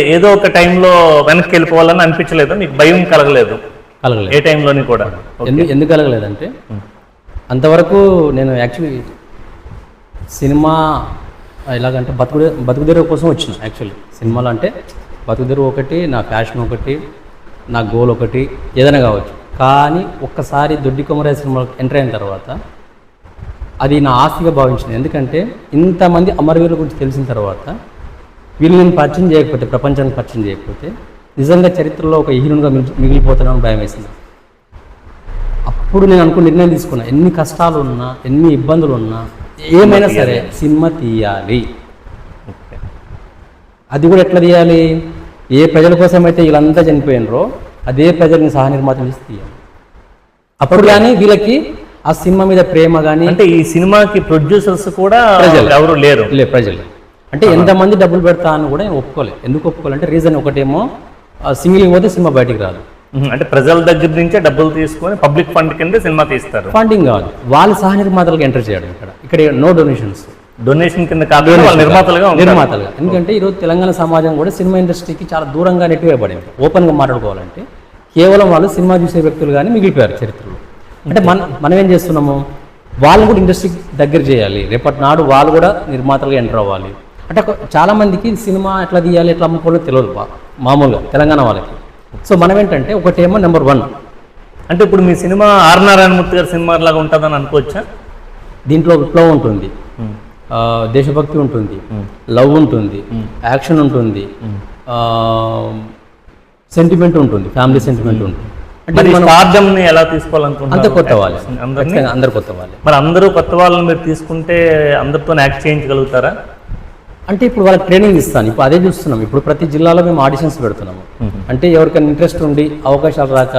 ఏదో ఒక టైంలో వెనక్కి వెళ్ళిపోవాలని అనిపించలేదు. మీకు భయం కలగలేదు. కలగలేదు. ఏ టైంలోని కూడా. ఎందుకు ఎందుకు కలగలేదంటే అంతవరకు నేను యాక్చువల్లీ సినిమా ఎలాగంటే బతుకు బతుకుదెరువు కోసం వచ్చిన యాక్చువల్లీ సినిమాలు అంటే బతుకుదెరువు ఒకటి నా ప్యాషన్ ఒకటి నా గోల్ ఒకటి ఏదైనా కావచ్చు. కానీ ఒక్కసారి దొడ్డి కొమరయ్య సినిమాకి ఎంటర్ అయిన తర్వాత అది నా ఆస్తిగా భావించింది. ఎందుకంటే ఇంతమంది అమరవీరుల గురించి తెలిసిన తర్వాత వీళ్ళు నేను పరిచయం చేయకపోతే ప్రపంచానికి పరిచయం చేయకపోతే నిజంగా చరిత్రలో ఒక హీరోగా మిగిలిపోతానని భయం వేసింది. అప్పుడు నేను అనుకున్న నిర్ణయం తీసుకున్నా. ఎన్ని కష్టాలు ఉన్నా ఎన్ని ఇబ్బందులు ఉన్నా ఏమైనా సరే సినిమా తీయాలి. అది కూడా ఎట్లా తీయాలి? ఏ ప్రజల కోసం అయితే వీళ్ళంతా చనిపోయినరో అదే ప్రజల్ని సహ నిర్మాతం చేసి తీయాలి. అప్పుడు కానీ వీళ్ళకి ఆ సినిమా మీద ప్రేమ కానీ అంటే ఈ సినిమాకి ప్రొడ్యూసర్స్ కూడా ప్రజలు. ఎవరు లేరు. లే ప్రజలు. అంటే ఎంతమంది డబ్బులు పెడతా అని కూడా నేను ఒప్పుకోలేదు ఎందుకు ఒప్పుకోలేదు అంటే రీజన్ ఒకటేమో సింగిల్ పోతే సినిమా బయటికి రాదు. అంటే ప్రజల దగ్గర నుంచే డబ్బులు తీసుకొని పబ్లిక్ ఫండ్ కింద సినిమా తీస్తారు. ఫండింగ్ కాదు. వాళ్ళ సహ నిర్మాతలకు ఎంటర్ చేయడం ఇక్కడ. ఇక్కడ నో డొనేషన్స్. డొనేషన్ కింద వాళ్ళు నిర్మాతలుగా. నిర్మాతలుగా. ఎందుకంటే ఈరోజు తెలంగాణ సమాజం కూడా సినిమా ఇండస్ట్రీకి చాలా దూరంగా నెట్టివేయబడింది. ఓపెన్గా మాట్లాడుకోవాలంటే కేవలం వాళ్ళు సినిమా చూసే వ్యక్తులు కానీ మిగిలిపోయారు చరిత్రలో. అంటే మన మనం ఏం చేస్తున్నాము? వాళ్ళు కూడా ఇండస్ట్రీకి దగ్గర చేయాలి. రేపటి నాడు వాళ్ళు కూడా నిర్మాతలుగా ఎంటర్ అవ్వాలి. అంటే ఒక- చాలా మందికి సినిమా ఎట్లా తీయాలి ఎట్లా అమ్ముకోవాలో తెలియదు బా- మామూలుగా తెలంగాణ వాళ్ళకి. సో మనం ఏంటంటే ఒకటేమో నెంబర్ వన్ అంటే ఇప్పుడు మీ సినిమా ఆర్ నారాయణమూర్తి గారి సినిమా లాగా ఉంటుందని అనుకోవచ్చా? దీంట్లో విప్లవం ఉంటుంది. దేశభక్తి ఉంటుంది. లవ్ ఉంటుంది. యాక్షన్ ఉంటుంది. సెంటిమెంట్ ఉంటుంది. ఫ్యామిలీ సెంటిమెంట్ ఉంటుంది. అంటే ఎలా అంత తీసుకోవాలనుకుంటున్నారు కొత్త వాళ్ళే. అందరినీ? అందరు కొత్త వాళ్ళే. మరి అందరూ కొత్త వాళ్ళని మీరు తీసుకుంటే అందరితో యాక్ట్ చేయించగలుగుతారా? అంటే ఇప్పుడు వాళ్ళకి ట్రైనింగ్ ఇస్తాను. ఇప్పుడు అదే చూస్తున్నాం. ఇప్పుడు ప్రతి జిల్లాలో మేము ఆడిషన్స్ పెడుతున్నాము. అంటే ఎవరికైనా ఇంట్రెస్ట్ ఉండి అవకాశాలు రాక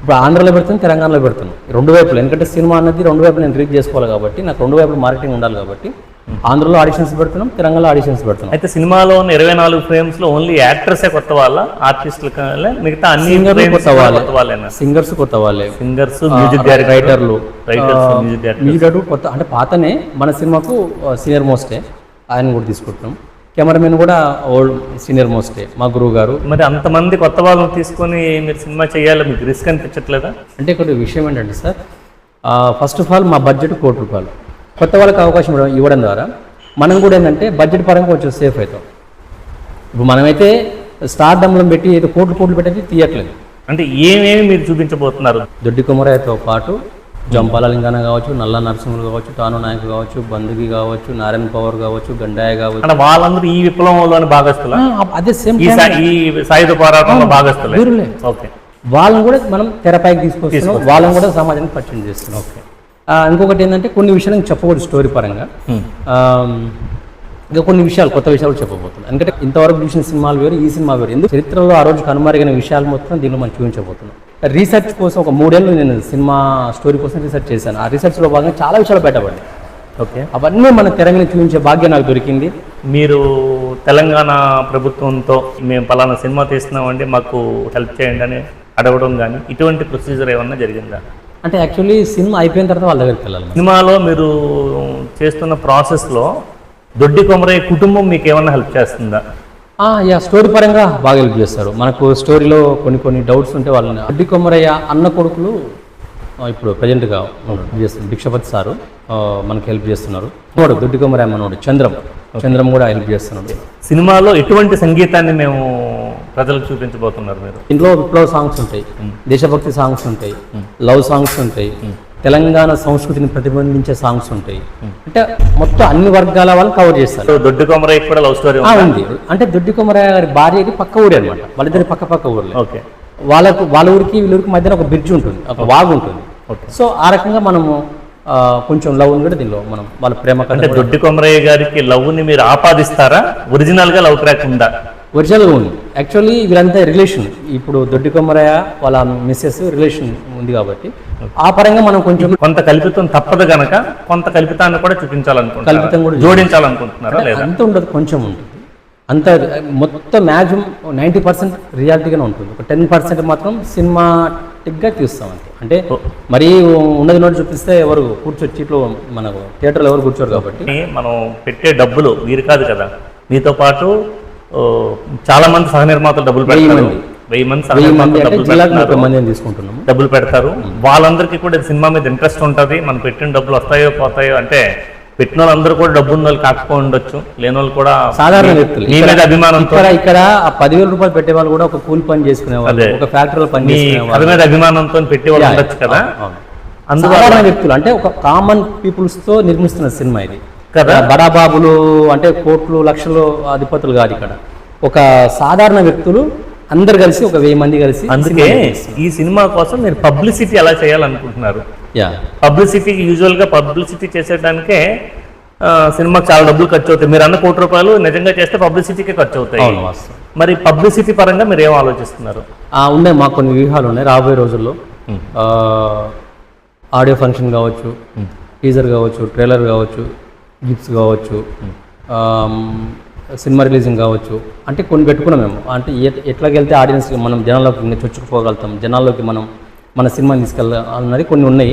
ఇప్పుడు ఆంధ్రలో పెడుతున్నాం తెలంగాణలో పెడుతున్నాం. రెండు వైపులు. ఎందుకంటే సినిమా అనేది రెండు వైపులు నేను రీచ్ చేసుకోవాలి కాబట్టి నాకు రెండు వైపులు మార్కెటింగ్ ఉండాలి కాబట్టి ఆంధ్రలో ఆడిషన్స్ పెడుతున్నాం తెలంగాణలో ఆడిషన్స్ పెడుతున్నాం. అయితే సినిమాలో ఉన్న ఇరవై నాలుగు ఫ్రేమ్స్లో ఓన్లీ యాక్టర్సే కొత్త వాళ్ళ? ఆర్టిస్టులు మిగతా అన్ని కొత్త వాళ్ళే. సింగర్స్ కొత్త వాళ్ళే. సింగర్స్ మ్యూజిక్ రైటర్లు రైటర్స్ మ్యూజిక్ డైరెక్టర్ కొత్త అంటే పాతనే మన సినిమాకు సీనియర్ మోస్టే ఆయన కూడా తీసుకుంటున్నాం. కెమెరామెన్ కూడా ఓల్డ్ సీనియర్ మోస్టే మా గురువు గారు. మరి అంతమంది కొత్త వాళ్ళని తీసుకొని మీరు సినిమా చేయాలి మీకు రిస్క్ అనిపించట్లేదా? అంటే ఇక్కడ విషయం ఏంటంటే సార్ ఫస్ట్ ఆఫ్ ఆల్ మా బడ్జెట్ కోటి రూపాయలు. కొత్త వాళ్ళకి అవకాశం ఇవ్వడం- ద్వారా మనం కూడా ఏంటంటే బడ్జెట్ పరంగా కొంచెం సేఫ్ అవుతాం. ఇప్పుడు మనమైతే స్టార్ డమ్లం పెట్టి ఏదో కోట్లు కోట్లు పెట్టి తీయట్లేదు. అంటే ఏమేమి మీరు చూపించబోతున్నారు? దొడ్డి కుమరయ్యతో పాటు జంపాల లింగాన కావచ్చు నల్ల నరసింహులు కావచ్చు తాను నాయక్ కావచ్చు బందుగి కావచ్చు నారాయణ పవర్ కావచ్చు గండాయ కావచ్చు. అంటే వాళ్ళందరూ ఈ విప్లవంలోని భాగస్తుల అదే సేమ్ ఈ సాయుధ పోరాటంలో భాగస్తులే వీరులే. ఓకే. వాళ్ళని కూడా మనం తెరపైకి తీసుకొస్తున్నాం. వాళ్ళని కూడా సమాజానికి పరిచయం చేస్తున్నాం. ఆ, ఇంకొకటి ఏంటంటే కొన్ని విషయాలు చెప్పకూడదు స్టోరీ పరంగా. ఆ, ఇంకా కొన్ని విషయాలు కొత్త విషయాలు కూడా చెప్పబోతున్నాను ఎందుకంటే ఇంతవరకు చూసిన సినిమాలు వేరు ఈ సినిమా వేరు. ఎందుకు? చరిత్రలో ఆ రోజు కనుమరుగైన విషయాలు మొత్తం దీనిలో మనం చూపించబోతున్నాం. రీసెర్చ్ కోసం ఒక మూడేళ్ళు నేను సినిమా స్టోరీ కోసం రీసెర్చ్ చేశాను. ఆ రీసెర్చ్లో భాగంగా చాలా విషయాలు బయటపడ్డాయి. ఓకే. అవన్నీ మన మీద చూపించే భాగ్యం నాకు దొరికింది. మీరు తెలంగాణ ప్రభుత్వంతో మేము పలానా సినిమా తీస్తున్నామండి మాకు హెల్ప్ చేయండి అని అడగడం కానీ ఇటువంటి ప్రొసీజర్ ఏమన్నా జరిగిందా? అంటే యాక్చువల్లీ సినిమా అయిపోయిన తర్వాత వాళ్ళ దగ్గరికి వెళ్ళాలి. సినిమాలో మీరు చేస్తున్న ప్రాసెస్లో దొడ్డి కొమరయ్య కుటుంబం మీకు ఏమన్నా హెల్ప్ చేస్తుందా? యా స్టోరీ పరంగా బాగా హెల్ప్ చేస్తారు. మనకు స్టోరీలో కొన్ని కొన్ని డౌట్స్ ఉంటే వాళ్ళని అడ్డి కొమ్మరయ్య అన్న కొడుకులు ఇప్పుడు ప్రజెంట్గా చేస్తున్నారు భిక్షపతి సారు మనకి హెల్ప్ చేస్తున్నారు. మనోడు దొడ్డి కొమ్మరయ్య మనోడు చంద్రం. చంద్రం కూడా హెల్ప్ చేస్తున్నాడు. సినిమాలో ఎటువంటి సంగీతాన్ని మేము ప్రజలకు చూపించబోతున్నారు మీరు? ఇంట్లో విప్లవ సాంగ్స్ ఉంటాయి. దేశభక్తి సాంగ్స్ ఉంటాయి. లవ్ సాంగ్స్ ఉంటాయి. తెలంగాణ సంస్కృతిని ప్రతిబింబించే సాంగ్స్ ఉంటాయి. అంటే మొత్తం అన్ని వర్గాల వాళ్ళు కవర్ చేస్తారు. దొడ్డి కొమరయ్య కూడా లవ్ స్టోరీ ఉంది? అంటే దొడ్డి కొమ్మరయ్య గారి భార్యకి పక్క ఊరే అనమాట వాళ్ళిద్దరి పక్క పక్క ఊర్లే. ఓకే. వాళ్ళకు వాళ్ళ ఊరికి వీళ్ళ ఊరికి మధ్యన ఒక బ్రిడ్జ్ ఉంటుంది. ఒక వాగు ఉంటుంది. సో ఆ రకంగా మనము కొంచెం లవ్ కూడా దీనిలో. మనం వాళ్ళ ప్రేమ కథ అంటే దొడ్డి కొమరయ్య గారికి లవ్ని మీరు ఆపాదిస్తారా? ఒరిజినల్గా లవ్ ట్రాక్ ఉందా? ఒరిజినల్గా ఉంది. యాక్చువల్లీ వీళ్ళంతా రిలేషన్ ఇప్పుడు దొడ్డి కొమ్మరయ్య వాళ్ళ మిస్సెస్ రిలేషన్ ఉంది కాబట్టి. ఆ పరంగా మనం కొంచెం కొంత కల్పితం తప్పదు గనక కొంత కల్పితాన్ని కూడా చూపించాలనుకుంటున్నారు? కల్పితం కూడా జోడించాలనుకుంటున్నారా అంత ఉండదు కొంచెం ఉంటుంది. అంత మొత్తం మ్యాక్సిమం నైంటీ పర్సెంట్ రియాలిటీగానే ఉంటుంది. ఒక టెన్ పర్సెంట్ మాత్రం సినిమాటిక్గా తీస్తాం అంతే. అంటే మరీ ఉన్నది నోటి చూపిస్తే ఎవరు కూర్చొని సీట్లో మనకు థియేటర్లో ఎవరు కూర్చోరు కాబట్టి. మనం పెట్టే డబ్బులు వీరు కాదు కదా. మీతో పాటు చాలా మంది సహ నిర్మాతలు డబ్బులు పెడతారు. వెయ్యి మంది సహ నిర్మాతలు డబ్బులు పెడతారు తీసుకుంటున్నాము. డబ్బులు పెడతారు. వాళ్ళందరికీ కూడా సినిమా మీద ఇంట్రెస్ట్ ఉంటుంది. మనం పెట్టిన డబ్బులు వస్తాయో పోతాయో అంటే పెట్టిన వాళ్ళందరూ కూడా డబ్బు ఉన్న వాళ్ళు కాకపోయి ఉండొచ్చు. లేని వాళ్ళు కూడా సాధారణ వ్యక్తులు. మీ మీద అభిమానంతో ఇక్కడ ఇక్కడ ఆ పదివేల రూపాయలు పెట్టే వాళ్ళు కూడా ఒక కూలి పని చేసుకునే వాళ్ళు అదే. ఒక ఫ్యాక్టరీలో పని వాళ్ళు మీద అభిమానంతో పెట్టి వాళ్ళు ఉండొచ్చు కదా. అందువల్ల వ్యక్తులు. అంటే ఒక కామన్ పీపుల్స్తో నిర్మిస్తున్న సినిమా ఇది. కదా? బడాబాబులు అంటే కోట్లు లక్షలు అధిపతులు కాదు ఇక్కడ. ఒక సాధారణ వ్యక్తులు అందరు కలిసి ఒక వెయ్యి మంది కలిసి అందుకే ఈ సినిమా కోసం మీరు పబ్లిసిటీ ఎలా చేయాలనుకుంటున్నారు? యా. పబ్లిసిటీ యూజువల్గా పబ్లిసిటీ చేసేటానికే సినిమాకి చాలా డబ్బులు ఖర్చు అవుతాయి మీరు అన్న కోటి రూపాయలు నిజంగా చేస్తే పబ్లిసిటీకే ఖర్చు అవుతాయి మరి పబ్లిసిటీ పరంగా మీరు ఏం ఆలోచిస్తున్నారు? ఉన్నాయి మాకు కొన్ని వ్యూహాలు ఉన్నాయి. రాబోయే రోజుల్లో ఆడియో ఫంక్షన్ కావచ్చు టీజర్ కావచ్చు ట్రైలర్ కావచ్చు గిఫ్ట్స్ కావచ్చు సినిమా రిలీజింగ్ కావచ్చు అంటే కొన్ని పెట్టుకున్నాం మేము. అంటే ఎట్- ఎట్లాగెళ్తే వెళ్తే ఆడియన్స్ మనం జనాల్లోకి ఇంకా చొచ్చుకుపోగలుగుతాం జనాల్లోకి మనం మన సినిమాని తీసుకెళ్ళాలన్నది కొన్ని ఉన్నాయి.